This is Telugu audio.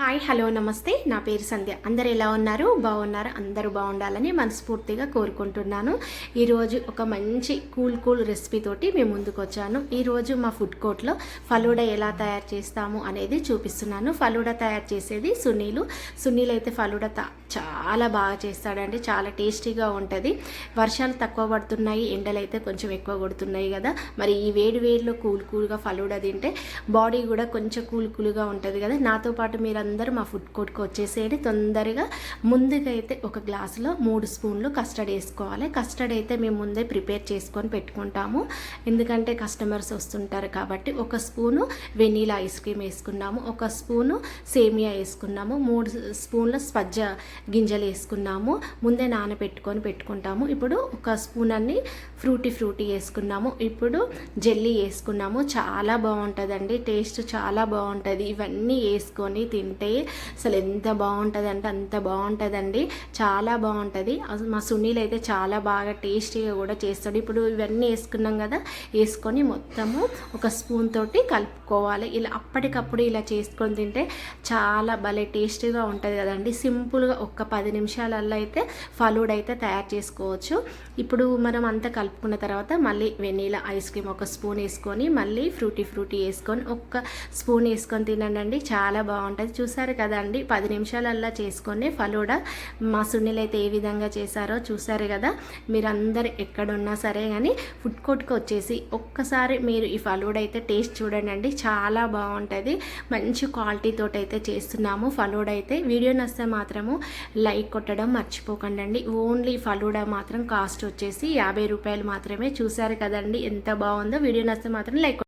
హాయ్ హలో నమస్తే. నా పేరు సంధ్య. అందరు ఎలా ఉన్నారు? బాగున్నారు? అందరూ బాగుండాలని మనస్ఫూర్తిగా కోరుకుంటున్నాను. ఈరోజు ఒక మంచి కూల్ కూల్ రెసిపీతోటి మేము ముందుకు వచ్చాను ఈరోజు మా ఫుడ్ కోర్ట్లో ఫలూడా ఎలా తయారు చేస్తాము అనేది చూపిస్తున్నాను. ఫలూడా తయారు చేసేది సునీలు సునీల్ అయితే ఫలూడా చా చాలా బాగా చేస్తాడండి. చాలా టేస్టీగా ఉంటుంది. వర్షాలు తక్కువ పడుతున్నాయి. ఎండలు అయితే కొంచెం ఎక్కువ కొడుతున్నాయి కదా. మరి ఈ వేడి వేడిలో కూల్ కూల్గా ఫలూడా తింటే బాడీ కూడా కొంచెం కూల్ కూల్గా ఉంటుంది కదా. నాతో పాటు మీరందరూ మా ఫుడ్ కోర్ట్కి వచ్చేసేయండి. తొందరగా ముందుగా అయితే ఒక గ్లాసులో మూడు స్పూన్లు కస్టర్డ్ వేసుకోవాలి. కస్టర్డ్ అయితే మేము ముందే ప్రిపేర్ చేసుకొని పెట్టుకుంటాము. ఎందుకంటే కస్టమర్స్ వస్తుంటారు కాబట్టి ఒక స్పూను వెనీలా ఐస్ క్రీమ్ వేసుకున్నాము. ఒక స్పూను సేమియా వేసుకున్నాము. మూడు స్పూన్ల స్పజ్జ గింజ గింజలు వేసుకున్నాము ముందే నానబెట్టుకొని పెట్టుకుంటాము. ఇప్పుడు ఒక స్పూన్ అన్ని ఫ్రూటీ ఫ్రూటీ వేసుకున్నాము. ఇప్పుడు జెల్లీ వేసుకున్నాము. చాలా బాగుంటుందండి. టేస్ట్ చాలా బాగుంటుంది. ఇవన్నీ వేసుకొని తింటే అసలు ఎంత బాగుంటుంది అంటే అంత బాగుంటుందండి. చాలా బాగుంటుంది. అసలు మా సునీల్ అయితే చాలా బాగా టేస్టీగా కూడా చేస్తాడు. ఇప్పుడు ఇవన్నీ వేసుకున్నాం కదా వేసుకొని మొత్తము ఒక స్పూన్ తోటి కలుపుకోవాలి. ఇలా అప్పటికప్పుడు ఇలా చేసుకొని తింటే చాలా భలే టేస్టీగా ఉంటుంది కదండి. సింపుల్గా ఒక్క పది నిమిషాలల్లో అయితే ఫలూడ్ అయితే తయారు చేసుకోవచ్చు. ఇప్పుడు మనం అంతా కలుపుకున్న తర్వాత మళ్ళీ వెనీలా ఐస్ క్రీమ్ ఒక స్పూన్ వేసుకొని మళ్ళీ ఫ్రూటీ ఫ్రూటీ వేసుకొని ఒక్క స్పూన్ వేసుకొని తినండి చాలా బాగుంటుంది. చూసారు కదండి పది నిమిషాలల్లా చేసుకొని ఫలూడా మా సునీల్ అయితే ఏ విధంగా చేశారో చూసారు కదా? మీరందరు ఎక్కడున్నా సరే కానీ ఫుడ్ కోర్ట్కి వచ్చేసి ఒక్కసారి మీరు ఈ ఫలూడా అయితే టేస్ట్ చూడండి చాలా బాగుంటుంది. మంచి క్వాలిటీతో అయితే చేస్తున్నాము ఫలూడా అయితే. వీడియో నస్తే మాత్రము లైక్ లైక్ కొట్టడం మర్చిపోకండి అండి ఓన్లీ ఫలూడా మాత్రం కాస్ట్ వచ్చేసి యాభై రూపాయలు మాత్రమే చూసారు కదండి. ఎంత బాగుందో. వీడియో నచ్చితే మాత్రం లైక్